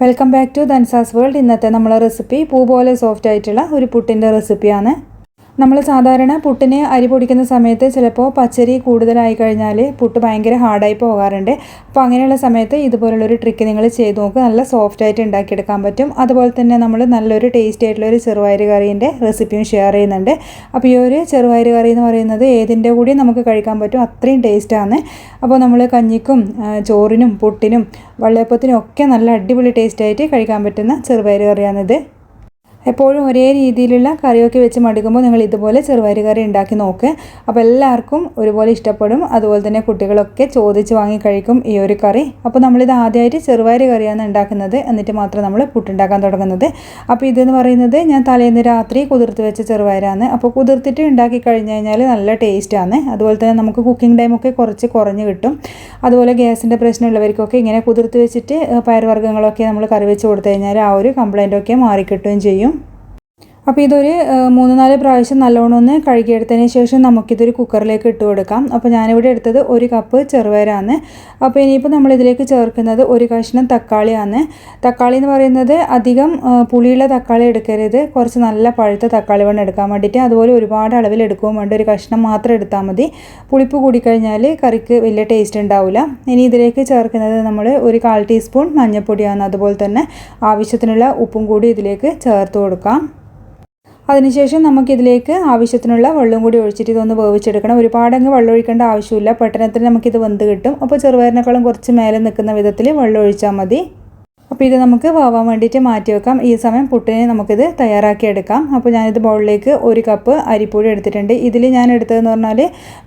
Welcome back to Dhansas world ഇന്നത്തെ നമ്മളെ recipe പൂ പോലെ സോഫ്റ്റ് ആയിട്ടുള്ള ഒരു പുട്ടിന്റെ റെസിപ്പിയാണ് നമ്മൾ സാധാരണ പുട്ടിന് അരി പൊടിക്കുന്ന സമയത്ത് ചിലപ്പോൾ പച്ചരി കൂടുതലായി കഴിഞ്ഞാൽ പുട്ട് ഭയങ്കര ഹാർഡായി പോകാറുണ്ട്. അപ്പോൾ അങ്ങനെയുള്ള സമയത്ത് ഇതുപോലുള്ളൊരു ട്രിക്ക് നിങ്ങൾ ചെയ്ത് നോക്കുക നല്ല സോഫ്റ്റ് ആയിട്ട് ഉണ്ടാക്കിയെടുക്കാൻ പറ്റും. അതുപോലെ തന്നെ നമ്മൾ നല്ലൊരു ടേസ്റ്റി ആയിട്ടുള്ള ഒരു കറീന്റെ റെസിപ്പിയും ഷെയർ ചെയ്യുന്നുണ്ട്. അപ്പോൾ ഈ ഒരു ചെറുപയർ കറി എന്ന് പറയുന്നത് ഏതിന്റെ കൂടി നമുക്ക് കഴിക്കാൻ പറ്റും അത്രയും ടേസ്റ്റാണ് അപ്പോൾ നമ്മൾ കഞ്ഞിക്കും ചോറിനും പുട്ടിനും വെള്ളയപ്പത്തിനും ഒക്കെ നല്ല അടിപൊളി ടേസ്റ്റായിട്ട് കഴിക്കാൻ പറ്റുന്ന ചെറുപയർ കറിയാണിത്. എപ്പോഴും ഒരേ രീതിയിലുള്ള കറിയൊക്കെ വെച്ച് മടുക്കുമ്പോൾ നിങ്ങൾ ഇതുപോലെ ചെറുപയർ കറി ഉണ്ടാക്കി നോക്ക്. അപ്പോൾ എല്ലാവർക്കും ഒരുപോലെ ഇഷ്ടപ്പെടും. അതുപോലെ തന്നെ കുട്ടികളൊക്കെ ചോദിച്ച് വാങ്ങി കഴിക്കും ഈ ഒരു കറി. അപ്പോൾ നമ്മളിത് ആദ്യമായിട്ട് ചെറുപയർ കറിയാണ് ഉണ്ടാക്കുന്നത്. എന്നിട്ട് മാത്രം നമ്മൾ പുട്ടുണ്ടാക്കാൻ തുടങ്ങുന്നത്. അപ്പോൾ ഇതെന്ന് പറയുന്നത് ഞാൻ തലേന്ന് രാത്രി കുതിർത്ത് വെച്ച ചെറുപയറാണ്. അപ്പോൾ കുതിർത്തിട്ട് ഉണ്ടാക്കി കഴിഞ്ഞ് കഴിഞ്ഞാൽ നല്ല ടേസ്റ്റാണ്. അതുപോലെ തന്നെ നമുക്ക് കുക്കിംഗ് ടൈമൊക്കെ കുറച്ച് കുറഞ്ഞ് കിട്ടും. അതുപോലെ ഗ്യാസിന്റെ പ്രശ്നമുള്ളവർക്കൊക്കെ ഇങ്ങനെ കുതിർത്ത് വെച്ചിട്ട് പയർവർഗങ്ങളൊക്കെ നമ്മൾ കറി വെച്ച് കൊടുത്തു കഴിഞ്ഞാൽ ആ ഒരു കംപ്ലൈന്റൊക്കെ മാറിക്കിട്ടുകയും ചെയ്യും. അപ്പോൾ ഇതൊരു മൂന്ന് നാല് പ്രാവശ്യം നല്ലോണം ഒന്ന് കഴുകിയെടുത്തതിന് ശേഷം നമുക്കിതൊരു കുക്കറിലേക്ക് ഇട്ട് കൊടുക്കാം. അപ്പോൾ ഞാനിവിടെ എടുത്തത് ഒരു കപ്പ് ചെറുപയറാണ്. അപ്പോൾ ഇനിയിപ്പോൾ നമ്മൾ ഇതിലേക്ക് ചേർക്കുന്നത് ഒരു കഷ്ണം തക്കാളിയാണ്. തക്കാളി എന്ന് പറയുന്നത് അധികം പുളിയുള്ള തക്കാളി എടുക്കരുത്. കുറച്ച് നല്ല പഴുത്ത തക്കാളി വേണം എടുക്കാൻ വേണ്ടിയിട്ട്. അതുപോലെ ഒരുപാട് അളവിൽ എടുക്കുകയും വേണ്ട. ഒരു കഷ്ണം മാത്രം എടുത്താൽ മതി. പുളിപ്പ് കൂടിക്കഴിഞ്ഞാൽ കറിക്ക് വലിയ ടേസ്റ്റ് ഉണ്ടാവില്ല. ഇനി ഇതിലേക്ക് ചേർക്കുന്നത് നമ്മൾ ഒരു കാൽ ടീസ്പൂൺ മഞ്ഞൾപ്പൊടിയാണ്. അതുപോലെ തന്നെ ആവശ്യത്തിനുള്ള ഉപ്പും കൂടി ഇതിലേക്ക് ചേർത്ത് കൊടുക്കാം. അതിനുശേഷം നമുക്കിതിലേക്ക് ആവശ്യത്തിനുള്ള വെള്ളം കൂടി ഒഴിച്ചിട്ട് ഇതൊന്ന് വേവിച്ചെടുക്കണം. ഒരുപാട് അങ്ങ് വെള്ളം ഒഴിക്കേണ്ട ആവശ്യമില്ല. പെട്ടെന്ന് നമുക്കിത് വെന്ത് കിട്ടും. അപ്പോൾ ചെറുപയറിനേക്കാളും കുറച്ച് മേലെ നിൽക്കുന്ന വിധത്തിൽ വെള്ളം ഒഴിച്ചാൽ മതി. അപ്പോൾ ഇത് നമുക്ക് വാവാൻ വേണ്ടിയിട്ട് മാറ്റി വെക്കാം. ഈ സമയം പുട്ടിനെ നമുക്കിത് തയ്യാറാക്കി എടുക്കാം. അപ്പോൾ ഞാനിത് ബൗളിലേക്ക് ഒരു കപ്പ് അരിപ്പൊടി എടുത്തിട്ടുണ്ട്. ഇതിൽ ഞാൻ എടുത്തതെന്ന് പറഞ്ഞാൽ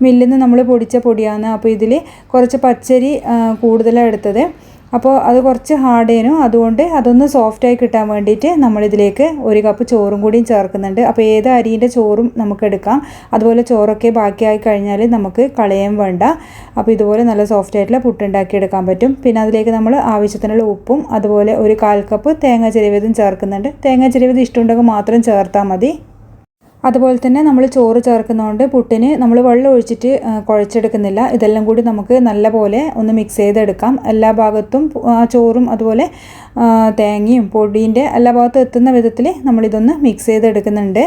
മില്ലിൽ നിന്ന് നമ്മൾ പൊടിച്ച പൊടിയാണ്. അപ്പോൾ ഇതിൽ കുറച്ച് പച്ചരി കൂടുതലാണ് എടുത്തത്. അപ്പോൾ അത് കുറച്ച് ഹാർഡേനു അതുകൊണ്ട് അതൊന്ന് സോഫ്റ്റായി കിട്ടാൻ വേണ്ടിയിട്ട് നമ്മളിതിലേക്ക് ഒരു കപ്പ് ചോറും കൂടിയും ചേർക്കുന്നുണ്ട്. അപ്പോൾ ഏത് അരിന്റെ ചോറും നമുക്ക് എടുക്കാം. അതുപോലെ ചോറൊക്കെ ബാക്കിയായി കഴിഞ്ഞാൽ നമുക്ക് കളയാൻ വേണ്ട. അപ്പോൾ ഇതുപോലെ നല്ല സോഫ്റ്റ് ആയിട്ടുള്ള പുട്ടുണ്ടാക്കി എടുക്കാൻ പറ്റും. പിന്നെ അതിലേക്ക് നമ്മൾ ആവശ്യത്തിനുള്ള ഉപ്പും അതുപോലെ ഒരു കാൽ കപ്പ് തേങ്ങ ചിരവിയതും ചേർക്കുന്നുണ്ട്. തേങ്ങ ചിരവിയത് ഇഷ്ടമുണ്ടെങ്കിൽ മാത്രം ചേർത്താൽ മതി. അതുപോലെ തന്നെ നമ്മൾ ചോറ് ചേർക്കുന്നതുകൊണ്ട് പുട്ടിന് നമ്മൾ വെള്ളം ഒഴിച്ചിട്ട് കുഴച്ചെടുക്കുന്നില്ല. ഇതെല്ലാം കൂടി നമുക്ക് നല്ലപോലെ ഒന്ന് മിക്സ് ചെയ്തെടുക്കാം. എല്ലാ ഭാഗത്തും ആ ചോറും അതുപോലെ തേങ്ങയും പൊടീന്റെ എല്ലാ ഭാഗത്തും എത്തുന്ന വിധത്തിൽ നമ്മളിതൊന്ന് മിക്സ് ചെയ്തെടുക്കുന്നുണ്ട്.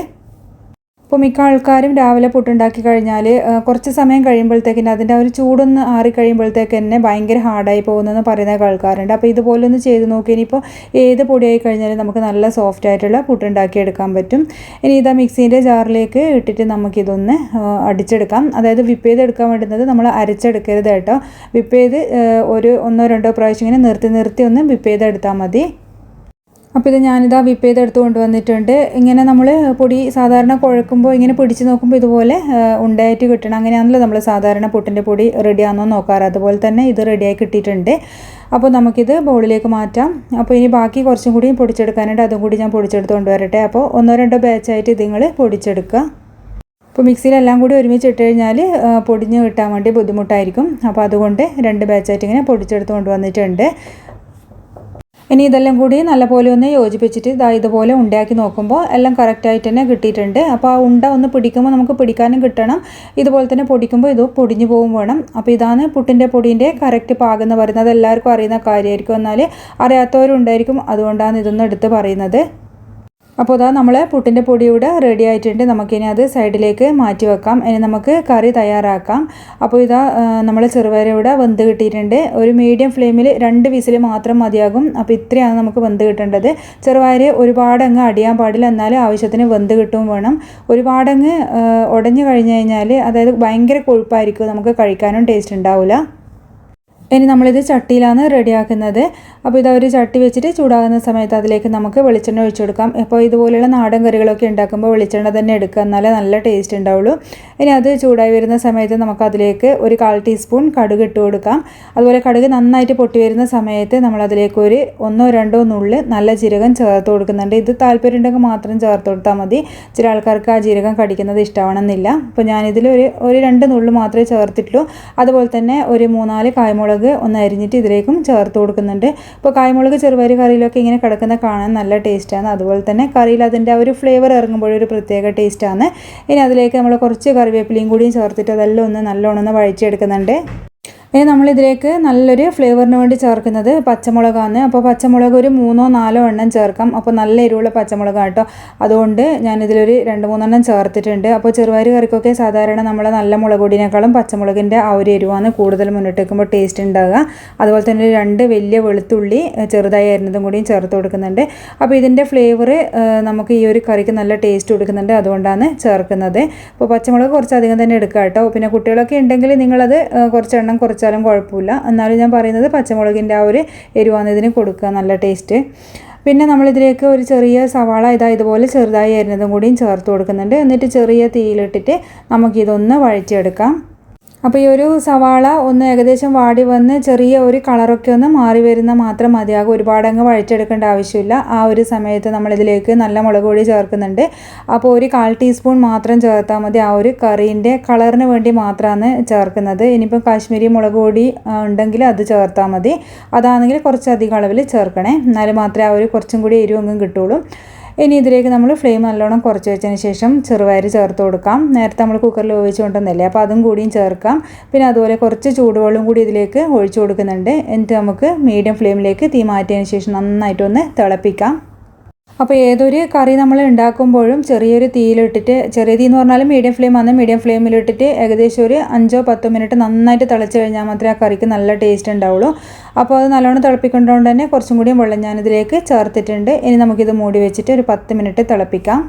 ഇപ്പോൾ മിക്ക ആൾക്കാരും രാവിലെ പുട്ടുണ്ടാക്കി കഴിഞ്ഞാൽ കുറച്ച് സമയം കഴിയുമ്പോഴത്തേക്കിന് അതിന്റെ ഒരു ചൂടൊന്ന് ആറി കഴിയുമ്പോഴത്തേക്ക് തന്നെ ഭയങ്കര ഹാർഡായി പോകുന്നതെന്ന് പറയുന്ന ആൾക്കാരുണ്ട് അപ്പോൾ ഇതുപോലെ ഒന്ന് ചെയ്ത് നോക്കി ഇനിയിപ്പോൾ ഏത് പൊടിയായി കഴിഞ്ഞാലും നമുക്ക് നല്ല സോഫ്റ്റ് ആയിട്ടുള്ള പുട്ടുണ്ടാക്കി എടുക്കാൻ പറ്റും. ഇനി ഇതാ മിക്സീന്റെ ജാറിലേക്ക് ഇട്ടിട്ട് നമുക്കിതൊന്ന് അടിച്ചെടുക്കാം. അതായത് വിപ്പ് ചെയ്ത് എടുക്കാൻ വേണ്ടുന്നത് നമ്മൾ അരച്ചെടുക്കരുത് കേട്ടോ. വിപ്പ് ചെയ്ത് ഒരു ഒന്നോ രണ്ടോ പ്രാവശ്യം ഇങ്ങനെ നിർത്തി നിർത്തി ഒന്ന് വിപ്പ് ചെയ്തെടുത്താൽ മതി. അപ്പോൾ ഇത് ഞാനിതാ വിപ്പ് ചെയ്തെടുത്ത് കൊണ്ടുവന്നിട്ടുണ്ട്. ഇങ്ങനെ നമ്മൾ പൊടി സാധാരണ കുഴക്കുമ്പോൾ ഇങ്ങനെ പിടിച്ച് നോക്കുമ്പോൾ ഇതുപോലെ ഉണ്ടായിട്ട് കിട്ടണം. അങ്ങനെയാണല്ലോ നമ്മൾ സാധാരണ പുട്ടിന്റെ പൊടി റെഡിയാണെന്നോ നോക്കാറ്. അതുപോലെ തന്നെ ഇത് റെഡിയായി കിട്ടിയിട്ടുണ്ട്. അപ്പോൾ നമുക്കിത് ബൗളിലേക്ക് മാറ്റാം. അപ്പോൾ ഇനി ബാക്കി കുറച്ചും കൂടി പൊടിച്ചെടുക്കാനായിട്ട് അതും കൂടി ഞാൻ പൊടിച്ചെടുത്ത് കൊണ്ടുവരട്ടെ. അപ്പോൾ ഒന്നോ രണ്ടോ ബാച്ചായിട്ട് ഇതിങ്ങൾ പൊടിച്ചെടുക്കുക. അപ്പോൾ മിക്സിയിലെല്ലാം കൂടി ഒരുമിച്ച് ഇട്ട് കഴിഞ്ഞാൽ പൊടിഞ്ഞ് കിട്ടാൻ വേണ്ടി ബുദ്ധിമുട്ടായിരിക്കും. അപ്പോൾ അതുകൊണ്ട് രണ്ട് ബാച്ചായിട്ട് ഇങ്ങനെ പൊടിച്ചെടുത്ത് കൊണ്ടുവന്നിട്ടുണ്ട്. ഇനി ഇതെല്ലാം കൂടി നല്ലപോലെ ഒന്ന് യോജിപ്പിച്ചിട്ട് ഇതാ ഇതുപോലെ ഉണ്ടാക്കി നോക്കുമ്പോൾ എല്ലാം കറക്റ്റായിട്ട് തന്നെ കിട്ടിയിട്ടുണ്ട്. അപ്പോൾ ആ ഉണ്ട ഒന്ന് പിടിക്കുമ്പോൾ നമുക്ക് പിടിക്കാനും കിട്ടണം. ഇതുപോലെ തന്നെ പൊടിക്കുമ്പോൾ ഇത് പൊടിഞ്ഞു പോകും വേണം. അപ്പോൾ ഇതാണ് പുട്ടിന്റെ പൊടിന്റെ കറക്റ്റ് പാകം എന്ന് പറയുന്നത്. എല്ലാവർക്കും അറിയുന്ന കാര്യമായിരിക്കും. എന്നാൽ അറിയാത്തവരുണ്ടായിരിക്കും. അതുകൊണ്ടാണ് ഇതൊന്നും എടുത്ത് പറയുന്നത്. അപ്പോൾ ഇതാ നമ്മൾ പുട്ടിന്റെ പൊടി ഇവിടെ റെഡി ആയിട്ടുണ്ട്. നമുക്കിനി അത് സൈഡിലേക്ക് മാറ്റി വെക്കാം. ഇനി നമുക്ക് കറി തയ്യാറാക്കാം. അപ്പോൾ ഇതാ നമ്മൾ ചെറുപയർ ഇവിടെ വെന്ത് കിട്ടിയിട്ടുണ്ട്. ഒരു മീഡിയം ഫ്ലെയിമിൽ രണ്ട് വിസിൽ മാത്രം മതിയാകും. അപ്പോൾ ഇത്രയാണ് നമുക്ക് വെന്ത് കിട്ടേണ്ടത്. ചെറുപയർ ഒരുപാട് അങ്ങ് അടിയാൻ പാടില്ല. എന്നാലും ആവശ്യത്തിന് വെന്ത് കിട്ടും വേണം. ഒരുപാട് അങ്ങ് ഉടഞ്ഞു കഴിഞ്ഞ് കഴിഞ്ഞാൽ അതായത് ഭയങ്കര കൊഴുപ്പായിരിക്കും. നമുക്ക് കഴിക്കാനും ടേസ്റ്റ് ഉണ്ടാവില്ല ഇനി നമ്മളിത് ചട്ടിയിലാണ് റെഡിയാക്കുന്നത്. അപ്പോൾ ഇത് ഒരു ചട്ടി വെച്ചിട്ട് ചൂടാകുന്ന സമയത്ത് അതിലേക്ക് നമുക്ക് വെളിച്ചെണ്ണ ഒഴിച്ചു കൊടുക്കാം. അപ്പോൾ ഇതുപോലെയുള്ള നാടൻ കറികളൊക്കെ ഉണ്ടാക്കുമ്പോൾ വെളിച്ചെണ്ണ തന്നെ എടുക്കുക എന്നാലേ നല്ല ടേസ്റ്റ് ഉണ്ടാവുള്ളൂ. ഇനി അത് ചൂടായി വരുന്ന സമയത്ത് നമുക്ക് അതിലേക്ക് ഒരു കാൽ ടീസ്പൂൺ കടുക് ഇട്ട് കൊടുക്കാം. അതുപോലെ കടുക് നന്നായിട്ട് പൊട്ടി വരുന്ന സമയത്ത് നമ്മൾ അതിലേക്ക് ഒരു ഒന്നോ രണ്ടോ നുള്ളിൽ നല്ല ജീരകം ചേർത്ത് കൊടുക്കുന്നുണ്ട്. ഇത് താല്പര്യം ഉണ്ടെങ്കിൽ മാത്രം ചേർത്ത് കൊടുത്താൽ മതി. ചില ആൾക്കാർക്ക് ആ ജീരകം കടിക്കുന്നത് ഇഷ്ടമാണെന്നില്ല. അപ്പോൾ ഞാനിതിൽ ഒരു ഒരു രണ്ട് നുള്ളു മാത്രമേ ചേർത്തിട്ടുള്ളൂ. അതുപോലെ തന്നെ ഒരു മൂന്നാൽ കായ്മുളക് ഒന്ന് അരിഞ്ഞിട്ട് ഇതിലേക്കും ചേർത്ത് കൊടുക്കുന്നുണ്ട്. അപ്പോൾ കായ്മുളക് ചെറുപയർ കറിയിലൊക്കെ ഇങ്ങനെ കിടക്കുന്ന കാണാൻ നല്ല ടേസ്റ്റാണ്. അതുപോലെ തന്നെ കറിയിൽ അതിന്റെ ആ ഒരു ഫ്ലേവർ ഇറങ്ങുമ്പോഴൊരു പ്രത്യേക ടേസ്റ്റാണ്. ഇനി അതിലേക്ക് നമ്മൾ കുറച്ച് കറിവേപ്പിലയും കൂടിയും ചേർത്തിട്ട് അതെല്ലാം ഒന്ന് നല്ലോണം ഒന്ന് വഴിച്ചെടുക്കുന്നുണ്ട് ഇനി നമ്മളിതിലേക്ക് നല്ലൊരു ഫ്ലേവറിന് വേണ്ടി ചേർക്കുന്നത് പച്ചമുളകാണ്. അപ്പോൾ പച്ചമുളക് ഒരു മൂന്നോ നാലോ എണ്ണം ചേർക്കാം. അപ്പോൾ നല്ല എരിവുള്ള പച്ചമുളക് കേട്ടോ. അതുകൊണ്ട് ഞാനിതിലൊരു രണ്ട് മൂന്നെണ്ണം ചേർത്തിട്ടുണ്ട്. അപ്പോൾ ചെറുപയർ കറിക്കൊക്കെ സാധാരണ നമ്മളെ നല്ല മുളക് പൊടിനേക്കാളും പച്ചമുളകിന്റെ ആ ഒരു എരിവാണ് കൂടുതൽ മുന്നിട്ട് വെക്കുമ്പോൾ ടേസ്റ്റ് ഉണ്ടാകുക അതുപോലെ തന്നെ രണ്ട് വലിയ വെളുത്തുള്ളി ചെറുതായി അരിഞ്ഞതും കൂടിയും ചേർത്ത് കൊടുക്കുന്നുണ്ട്. അപ്പോൾ ഇതിന്റെ ഫ്ലേവർ നമുക്ക് ഈ ഒരു കറിക്ക് നല്ല ടേസ്റ്റ് കൊടുക്കുന്നുണ്ട്. അതുകൊണ്ടാണ് ചേർക്കുന്നത്. അപ്പോൾ പച്ചമുളക് കുറച്ചധികം തന്നെ എടുക്കുക കേട്ടോ. പിന്നെ കുട്ടികളൊക്കെ ഉണ്ടെങ്കിൽ നിങ്ങളത് കുറച്ചെണ്ണം കുറച്ച് വെച്ചാലും കുഴപ്പമില്ല. എന്നാലും ഞാൻ പറയുന്നത് പച്ചമുളകിന്റെ ആ ഒരു എരിവാണ് ഇതിന് കൊടുക്കുക നല്ല ടേസ്റ്റ്. പിന്നെ നമ്മളിതിലേക്ക് ഒരു ചെറിയ സവാള ഇതാ ഇതുപോലെ ചെറുതായി അരിഞ്ഞതും കൂടിയും ചേർത്ത് കൊടുക്കുന്നുണ്ട്. എന്നിട്ട് ചെറിയ തീയിലിട്ടിട്ട് നമുക്കിതൊന്ന് വഴറ്റിയെടുക്കാം. അപ്പോൾ ഈ ഒരു സവാള ഒന്ന് ഏകദേശം വാടി വന്ന് ചെറിയ ഒരു കളറൊക്കെ ഒന്ന് മാറി വരുന്ന മാത്രം മതിയാകും. ഒരുപാട് അങ്ങ് വഴറ്റെടുക്കേണ്ട ആവശ്യമില്ല. ആ ഒരു സമയത്ത് നമ്മളിതിലേക്ക് നല്ല മുളക് പൊടി ചേർക്കുന്നുണ്ട്. അപ്പോൾ ഒരു കാൽ ടീസ്പൂൺ മാത്രം ചേർത്താൽ മതി ആ ഒരു കറീന്റെ കളറിന് വേണ്ടി മാത്രമാണ് ചേർക്കുന്നത്. ഇനിയിപ്പോൾ കാശ്മീരി മുളക് പൊടി ഉണ്ടെങ്കിൽ അത് ചേർത്താൽ മതി. അതാണെങ്കിൽ കുറച്ചധികം അളവിൽ ചേർക്കണേ. എന്നാൽ മാത്രമേ ആ ഒരു കുറച്ചും കൂടി എരിവൊന്നും കിട്ടുള്ളൂ ഇനി ഇതിലേക്ക് നമ്മൾ ഫ്ലെയിം നല്ലോണം കുറച്ച് വെച്ചതിന് ശേഷം ചെറുപയർ ചേർത്ത് കൊടുക്കാം. നേരത്തെ നമ്മൾ കുക്കറിൽ ഒഴിച്ചു കൊണ്ടുവന്നല്ലേ അപ്പോൾ അതും കൂടിയും ചേർക്കാം. പിന്നെ അതുപോലെ കുറച്ച് ചൂടുവെള്ളം കൂടി ഇതിലേക്ക് ഒഴിച്ചു കൊടുക്കുന്നുണ്ട്. എന്നിട്ട് നമുക്ക് മീഡിയം ഫ്ലെയിമിലേക്ക് തീ മാറ്റിയതിന് ശേഷം നന്നായിട്ടൊന്ന് തിളപ്പിക്കാം. അപ്പോൾ ഏതൊരു കറി നമ്മൾ ഉണ്ടാക്കുമ്പോഴും ചെറിയൊരു തീയിലിട്ടിട്ട് ചെറിയ തീ എന്ന് പറഞ്ഞാലും മീഡിയം ഫ്ലെയിം ആണ്. മീഡിയം ഫ്ലെയിമിലിട്ടിട്ട് ഏകദേശം ഒരു അഞ്ചോ പത്തോ മിനിറ്റ് നന്നായിട്ട് തിളച്ച് കഴിഞ്ഞാൽ മാത്രമേ ആ കറിക്ക് നല്ല ടേസ്റ്റ് ഉണ്ടാവുള്ളൂ. അപ്പോൾ അത് നല്ലോണം തിളപ്പിക്കേണ്ടതുകൊണ്ട് തന്നെ കുറച്ചും കൂടി വെള്ളം ഞാനിതിലേക്ക് ചേർത്തിട്ടുണ്ട്. ഇനി നമുക്കിത് മൂടി വെച്ചിട്ട് ഒരു പത്ത് മിനിറ്റ് തിളപ്പിക്കാം.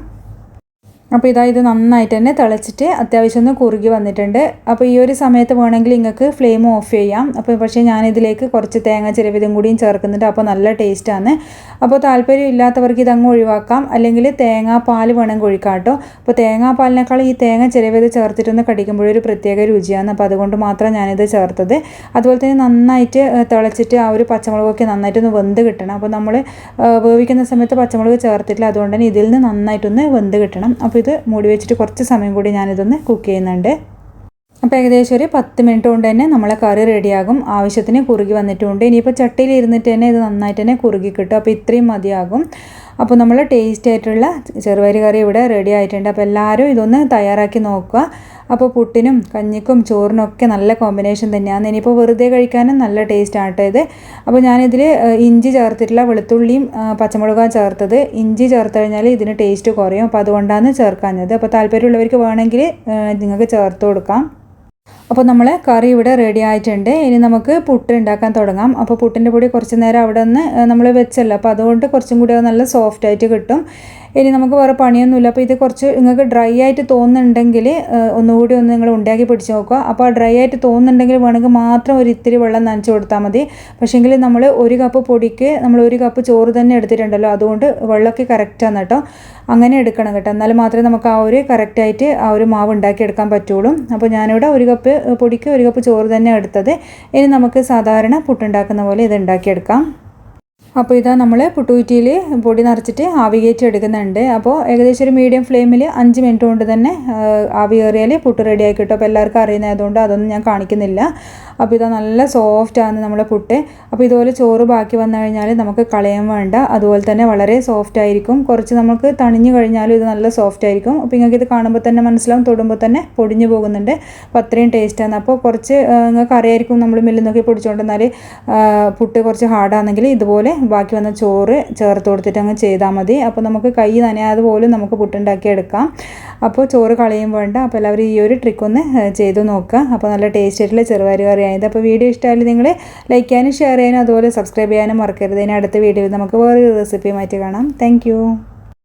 അപ്പോൾ ഇതാ ഇത് നന്നായിട്ട് തന്നെ തിളച്ചിട്ട് അത്യാവശ്യം ഒന്ന് കുറുകി വന്നിട്ടുണ്ട്. അപ്പോൾ ഈ ഒരു സമയത്ത് വേണമെങ്കിൽ നിങ്ങൾക്ക് ഫ്ലെയിം ഓഫ് ചെയ്യാം. അപ്പോൾ പക്ഷേ ഞാനിതിലേക്ക് കുറച്ച് തേങ്ങ ചിരവിതും കൂടിയും ചേർക്കുന്നുണ്ട്. അപ്പോൾ നല്ല ടേസ്റ്റാണ് അപ്പോൾ താല്പര്യം ഇല്ലാത്തവർക്ക് ഇതങ്ങ് ഒഴിവാക്കാം. അല്ലെങ്കിൽ തേങ്ങാപ്പാൽ വേണമെങ്കിൽ ഒഴിക്കാം കേട്ടോ. അപ്പോൾ തേങ്ങാപ്പാലിനേക്കാൾ ഈ തേങ്ങ ചിരവിത് ചേർത്തിട്ടൊന്ന് കടിക്കുമ്പോഴൊരു പ്രത്യേക രുചിയാണ്. അപ്പോൾ അതുകൊണ്ട് മാത്രം ഞാനിത് ചേർത്തത്. അതുപോലെ തന്നെ നന്നായിട്ട് തിളച്ചിട്ട് ആ ഒരു പച്ചമുളകൊക്കെ നന്നായിട്ടൊന്ന് വെന്ത് കിട്ടണം. അപ്പോൾ നമ്മൾ വേവിക്കുന്ന സമയത്ത് പച്ചമുളക് ചേർത്തിട്ടില്ല. അതുകൊണ്ട് തന്നെ ഇതിൽ നിന്ന് നന്നായിട്ടൊന്ന് വെന്ത് കിട്ടണം. അപ്പോൾ അപ്പോൾ ഇത് മൂടി വെച്ചിട്ട് കുറച്ച് സമയം കൂടി ഞാനിതൊന്ന് കുക്ക് ചെയ്യുന്നുണ്ട്. അപ്പോൾ ഏകദേശം ഒരു പത്ത് മിനിറ്റ് കൊണ്ട് തന്നെ നമ്മളെ കറി റെഡിയാകും ആവശ്യത്തിന് കുറുകി വന്നിട്ടുണ്ട്. ഇനിയിപ്പോൾ ചട്ടിയിൽ ഇരുന്നിട്ട് തന്നെ ഇത് നന്നായിട്ട് തന്നെ കുറുകി കിട്ടും. അപ്പോൾ ഇത്രയും മതിയാകും. അപ്പോൾ നമ്മൾ ടേസ്റ്റ് ആയിട്ടുള്ള ചെറുപയർ കറി ഇവിടെ റെഡി ആയിട്ടുണ്ട്. അപ്പോൾ എല്ലാവരും ഇതൊന്ന് തയ്യാറാക്കി നോക്കുക. അപ്പോൾ പുട്ടിനും കഞ്ഞിക്കും ചോറിനും ഒക്കെ നല്ല കോമ്പിനേഷൻ തന്നെയാണ്. ഇനിയിപ്പോൾ വെറുതെ കഴിക്കാനും നല്ല ടേസ്റ്റ് ആട്ടോ ഇത്. അപ്പോൾ ഞാനിതിൽ ഇഞ്ചി ചേർത്തിട്ടുള്ള വെളുത്തുള്ളിയും പച്ചമുളകും ചേർത്തത്. ഇഞ്ചി ചേർത്ത് കഴിഞ്ഞാൽ ഇതിന് ടേസ്റ്റ് കുറയും. അപ്പോൾ അതുകൊണ്ടാണ് ചേർക്കാഞ്ഞത്. അപ്പോൾ താല്പര്യമുള്ളവർക്ക് വേണമെങ്കിൽ നിങ്ങൾക്ക് ചേർത്ത് കൊടുക്കാം. അപ്പോൾ നമ്മൾ കറി ഇവിടെ റെഡി ആയിട്ടുണ്ട്. ഇനി നമുക്ക് പുട്ട് ഉണ്ടാക്കാൻ തുടങ്ങാം. അപ്പോൾ പുട്ടിന്റെ പൊടി കുറച്ച് നേരം അവിടെ നിന്ന് നമ്മൾ വെച്ചല്ലോ. അപ്പോൾ അതുകൊണ്ട് കുറച്ചും കൂടി നല്ല സോഫ്റ്റ് ആയിട്ട് കിട്ടും. ഇനി നമുക്ക് വേറെ പണിയൊന്നുമില്ല. അപ്പോൾ ഇത് കുറച്ച് നിങ്ങൾക്ക് ഡ്രൈ ആയിട്ട് തോന്നുന്നുണ്ടെങ്കിൽ ഒന്നുകൂടി ഒന്ന് നിങ്ങൾ ഉണ്ടാക്കി പിടിച്ച് നോക്കുക. അപ്പോൾ ഡ്രൈ ആയിട്ട് തോന്നുന്നുണ്ടെങ്കിൽ വേണമെങ്കിൽ മാത്രം ഒരു ഇത്തിരി വെള്ളം നനച്ച് കൊടുത്താൽ മതി. പക്ഷേങ്കിൽ നമ്മൾ ഒരു കപ്പ് പൊടിക്ക് നമ്മൾ ഒരു കപ്പ് ചോറ് തന്നെ എടുത്തിട്ടുണ്ടല്ലോ. അതുകൊണ്ട് വെള്ളമൊക്കെ കറക്റ്റാണ് കേട്ടോ. അങ്ങനെ എടുക്കണം കേട്ടോ. എന്നാൽ മാത്രമേ നമുക്ക് ആ ഒരു കറക്റ്റായിട്ട് ആ ഒരു മാവ് ഉണ്ടാക്കിയെടുക്കാൻ പറ്റുള്ളൂ. അപ്പോൾ ഞാനിവിടെ ഒരു കപ്പ് പൊടിക്ക് ഒരു കപ്പ് ചോറ് തന്നെ എടുത്തത്. ഇനി നമുക്ക് സാധാരണ പുട്ടുണ്ടാക്കുന്ന പോലെ ഇത് ഉണ്ടാക്കിയെടുക്കാം അപ്പോൾ ഇതാ നമ്മൾ പുട്ടുകുറ്റിയിൽ പൊടി നിറച്ചിട്ട് ആവി കയറ്റി എടുക്കുന്നുണ്ട്. അപ്പോൾ ഏകദേശം ഒരു മീഡിയം ഫ്ലെയിമിൽ അഞ്ച് മിനിറ്റ് കൊണ്ട് തന്നെ ആവി കയറിയാൽ പുട്ട് റെഡി ആയി കിട്ടും. അപ്പോൾ എല്ലാവർക്കും അറിയുന്നതുകൊണ്ട് അതൊന്നും ഞാൻ കാണിക്കുന്നില്ല. അപ്പോൾ ഇതാ നല്ല സോഫ്റ്റ് ആണ് നമ്മളെ പുട്ട്. അപ്പോൾ ഇതുപോലെ ചോറ് ബാക്കി വന്നു കഴിഞ്ഞാൽ നമുക്ക് കളയാൻ വേണ്ട. അതുപോലെ തന്നെ വളരെ സോഫ്റ്റ് ആയിരിക്കും. കുറച്ച് നമുക്ക് തണിഞ്ഞു കഴിഞ്ഞാലും ഇത് നല്ല സോഫ്റ്റ് ആയിരിക്കും. അപ്പോൾ നിങ്ങൾക്ക് ഇത് കാണുമ്പോൾ തന്നെ മനസ്സിലാവും. തൊടുമ്പോൾ തന്നെ പൊടിഞ്ഞു പോകുന്നുണ്ട്. അപ്പോൾ അത്രയും ടേസ്റ്റാണ് അപ്പോൾ കുറച്ച് നിങ്ങൾക്ക് അറിയായിരിക്കും നമ്മൾ മില്ലിൽ നോക്കി പൊടിച്ചുകൊണ്ടെന്നാൽ പുട്ട് കുറച്ച് ഹാർഡാണെങ്കിൽ ഇതുപോലെ ബാക്കി വന്ന ചോറ് ചേർത്ത് കൊടുത്തിട്ട് അങ്ങ് ചെയ്താൽ മതി. അപ്പോൾ നമുക്ക് കൈ നനയാതെ പോലും നമുക്ക് പുട്ടുണ്ടാക്കി എടുക്കാം. അപ്പോൾ ചോറ് കളയും വേണ്ട. അപ്പോൾ എല്ലാവരും ഈ ഒരു ട്രിക്ക് ഒന്ന് ചെയ്തു നോക്കുക. അപ്പോൾ നല്ല ടേസ്റ്റ് ആയിട്ടുള്ള ചെറുപയർ കറി ആയത് അപ്പോൾ വീഡിയോ ഇഷ്ടമായാലും നിങ്ങൾ ലൈക്ക് ചെയ്യാനും ഷെയർ ചെയ്യാനും അതുപോലെ സബ്സ്ക്രൈബ് ചെയ്യാനും മറക്കരുത്. ഇനി അടുത്ത വീഡിയോയിൽ നമുക്ക് വേറൊരു റെസിപ്പിയുമായിട്ട് കാണാം. താങ്ക്